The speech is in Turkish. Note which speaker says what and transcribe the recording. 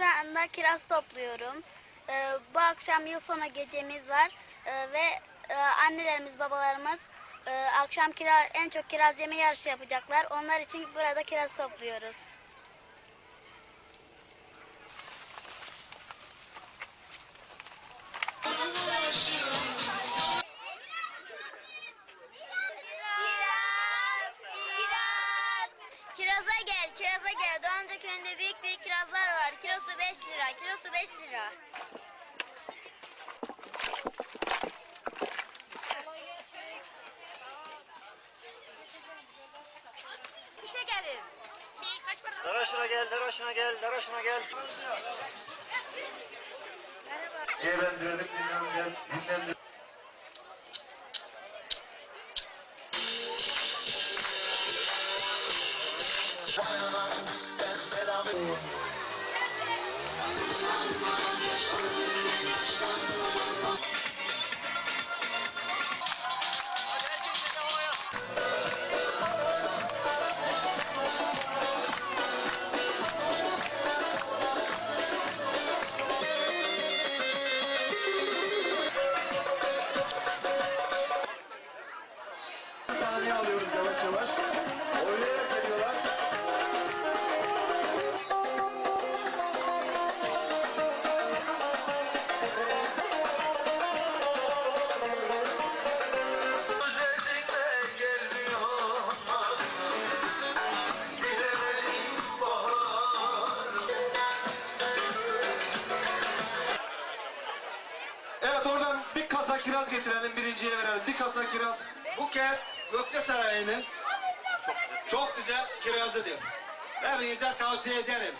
Speaker 1: şu anda kiraz topluyorum. Ee, bu akşam yıl sonu gecemiz var Ee, ve e, annelerimiz, babalarımız e, akşam kira, en çok kiraz yeme yarışı yapacaklar. Onlar için burada kiraz topluyoruz. Kiraz, kiraz. Kiraza gel, kiraza gel. Büyük büyük kirazlar var. Kilosu 5 lira, kilosu 5 lira. Bir şey gelin. Şey kaç para?
Speaker 2: Daraşına gel, daraşına gel, daraşına gel. Eğlendirelim, dinlendirelim, dinlendirelim. Sahneye pessoa.
Speaker 3: Daniel. Oradan bir kasa kiraz getirelim birinciye verelim. Bir kasa kiraz.
Speaker 4: Buket Gökçe Sarayı'nın çok güzel kirazıdır. Hepinize tavsiye ederim.